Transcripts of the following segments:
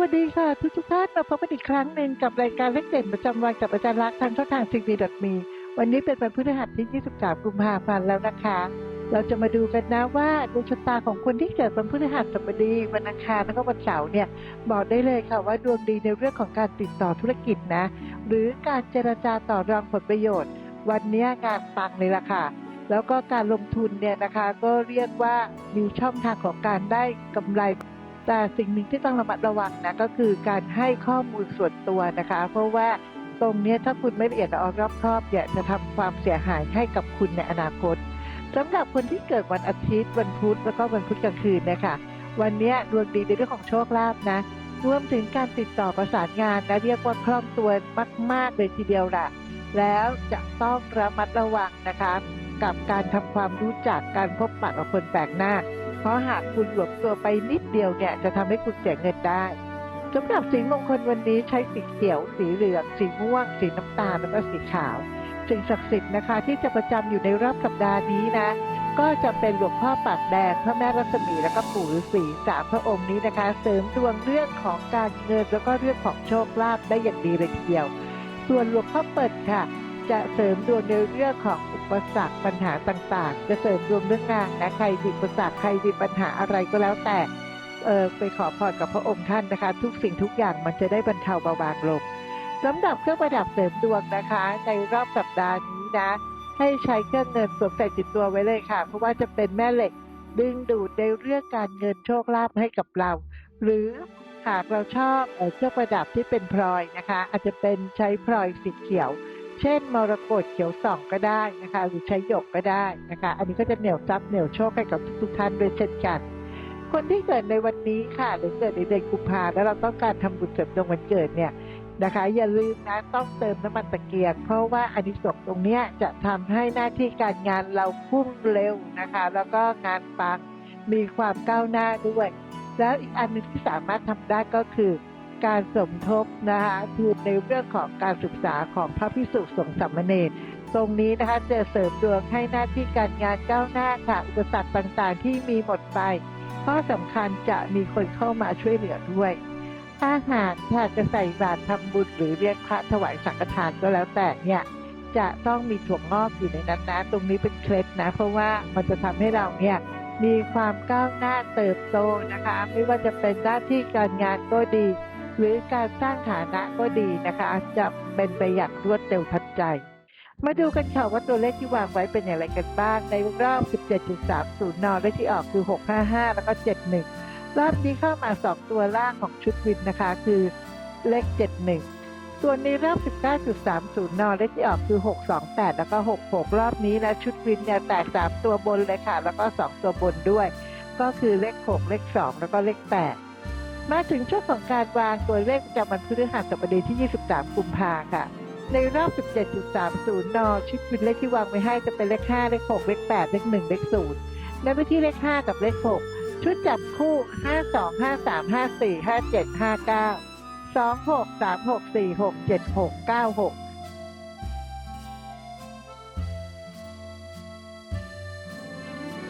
วัสดีค่ะทุกทุกท่านมาพบกันอีกครั้งหนึ่งกับรายการเลขเด่นประจำวันกับอาจารย์ลักทางช่องทางซีดีดอทมีวันนี้เป็นวันพฤหัสที่ 23 กุมภาพันธ์แล้วนะคะ เราจะมาดูกันนะว่าดวงชะตาของคนที่เกิดวันพฤหัสบดีวันอังคารแล้วก็วันเสาร์เนี่ยบอกได้เลยค่ะว่าดวงดีในเรื่องของการติดต่อธุรกิจนะ หรือการเจรจาต่อรองผลประโยชน์ วันนี้งานปังเลยล่ะค่ะแล้วก็การลงทุนเนี่ยนะคะก็เรียกว่ามีช่องทางของการได้กำไร แต่สิ่งหนึ่งที่ต้องระมัดระวังนะก็คือการให้ข้อมูลส่วนตัวนะคะ เพราะว่าตรงนี้ถ้าคุณไม่ละเอียดละออรอบคอบเนี่ยจะทำความเสียหายให้กับคุณในอนาคตสำหรับคนที่เกิดวันอาทิตย์ วันพุธแล้วก็วันพุธกลางคืนนะคะวันนี้ดวงดีในเรื่องของโชคลาภนะรวมถึงการติดต่อประสานงานนะเรียกว่าคล่องตัวมาก ๆ เลยทีเดียวล่ะ แล้วจะต้องระมัดระวังนะคะ กับการทำความรู้จักการพบปะกับคนแปลกหน้า เพราะหากคุณหลวมตัวไปนิดเดียวเนี่ยจะทำให้คุณเสียเงินได้สำหรับสีมงคลวันนี้ใช้สีเขียว สีเหลือง สีม่วง สีน้ำตาลแล้วก็สีขาวสิ่งศักดิ์สิทธิ์นะคะ ที่จะประจำอยู่ในรอบสัปดาห์นี้นะ ก็จะเป็นหลวงพ่อปากแดงพระแม่รัศมีแล้วก็ปู่ฤาษีสามพระองค์นี้นะคะ เสริมดวงเรื่องของการเงินแล้วก็เรื่องของโชคลาภได้อย่างดีเลยทีเดียว ส่วนหลวงพ่อเปิดค่ะ จะเสริมดวงในเรื่องของ ปสรรคปัญหาต่างๆ จะเสริมดวงเรื่องงานนะใครมีอุปสรรคใครมีปัญหาอะไรก็แล้วแต่เออไปขอพรกับพระองค์ท่านนะคะ ทุกสิ่งทุกอย่างมันจะได้บรรเทาเบาบางลงสำหรับเครื่องประดับเสริมดวงนะคะ ในรอบสัปดาห์นี้นะ ให้ใช้เครื่องเงินสวมใส่ติดตัวไว้เลยค่ะ เพราะว่าจะเป็นแม่เหล็กดึงดูดในเรื่องการเงินโชคลาภให้กับเรา หรือหากเราชอบเอ่อเครื่องประดับที่เป็นพลอยนะคะ อาจจะเป็นใช้พลอยสีเขียว เช่นมรกตเขียวส่องก็ได้นะคะ หรือใช้หยกก็ได้นะคะ อันนี้ก็จะเหนี่ยวทรัพย์เหนี่ยวโชคให้กับทุกท่านด้วยเช่นกัน คนที่เกิดในวันนี้ค่ะ หรือเกิดในเดือนกุมภาแล้วเราต้องการทำบุญเสริมดวงวันเกิดเนี่ยนะคะ อย่าลืมนะต้องเติมน้ำมันตะเกียงเพราะว่าอานิสงส์ตรงเนี้ยจะทำให้หน้าที่การงานเราพุ่งเร็วนะคะ แล้วก็งานปังมีความก้าวหน้าด้วย แล้วอีกอันหนึงที่สามารถทำได้ก็คือ การสมทบนะคะคือในเรื่องของการศึกษาของพระพิสุสงฆ์สามเณรตรงนี้นะคะจะเสริมดวงให้หน้าที่การงานก้าวหน้าค่ะอุปสรรคต่างๆ ที่มีหมดไปข้อสำคัญจะมีคนเข้ามาช่วยเหลือด้วย ถ้าหากถ้าจะใส่บาตรทำบุญหรือเรียกพระถวายสังฆทานก็แล้วแต่เนี่ยจะต้องมีถั่วงอกอยู่ในนั้นนะตรงนี้เป็นเคล็ดนะ เพราะว่ามันจะทำให้เราเนี่ยมีความก้าวหน้าเติบโตนะคะ ไม่ว่าจะเป็นหน้าที่การงานก็ดี หรือการสร้างฐานะก็ดีนะคะ จะเป็นไปอย่างรวดเร็วทันใจ มาดูกันค่ะว่าตัวเลขที่วางไว้เป็นอย่างไรกันบ้าง ในรอบ 17.30นเลขที่ออกคือ 655 แล้วก็ 71 รอบนี้เข้ามา 2 ตัวล่างของชุดวินนะคะ คือเลข 71 ส่วนในรอบ 19.30นเลขที่ออกคือ 628 แล้วก็ 66 รอบนี้นะชุดวินเนี่ยแตก 3 ตัวบนเลยค่ะ แล้วก็ 2 ตัวบนด้วย ก็คือเลข 6 เลข 2 แล้วก็เลข 8 มาถึงช่วงของการวางตัวเลขประจำวันพฤหัสบดีที่ 23 กุมภาค่ะ ในรอบ 17.30 น ชุดวินเลขที่วางไว้ให้จะเป็นเลข 5 เลข 6 เลข 8 เลข 1 เลข0ในพื้นที่เลข 5 กับเลข 6 ชุดจับคู่ 52 53 54 57 59 26 36 46 76 96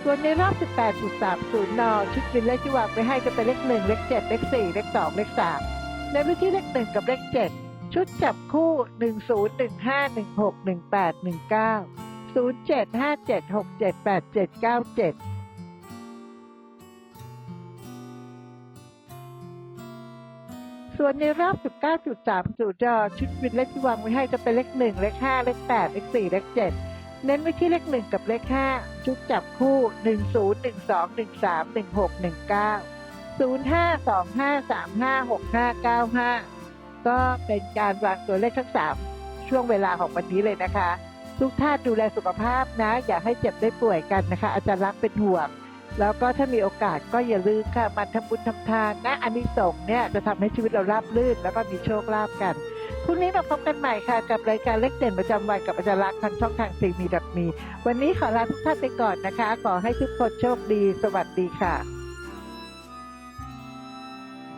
ส่วนในรอบ 18.30นชุดวินเลขที่วางไว้ให้จะเป็นเลข 1 เลข 7 เลข 4 เลข 2 เลข 3 ในพื้นที่เลข 1 กับเลข 7 ชุดจับคู่ 10 15 16 18 19 07 57 67 87 97ส่วนในรอบ 19.30จอชุดวินเลขที่วางไว้ให้จะเป็นเลข 1 เลข 5 เลข 8 เลข 4 เลข 7 เน้นไว้ที่เลข1กับเลข5ชุดจับคู่ 10 12 13 16 19 05 25 35 65 95 ก็เป็นการวางตัวเลขทั้ง3ช่วงเวลาของวันนี้เลยนะคะ ทุกท่านดูแลสุขภาพนะ อย่าให้เจ็บได้ป่วยกันนะคะ อาจารย์รักเป็นห่วง แล้วก็ถ้ามีโอกาสก็อย่าลืมค่ะมันทำบุญทำทานนะอันนี้ส่งส์เนี่ยจะทำให้ชีวิตเราราบรื่น แล้วก็มีโชคลาภกัน พรุ่งนี้มาพบกันใหม่ค่ะกับรายการเล็กเด่นประจำวันกับอาจารย์รักษณ์ทางช่องทางซีมีดับมี วันนี้ขอลาทุกท่านไปก่อนนะคะ ขอให้ทุกคนโชคดี สวัสดีค่ะ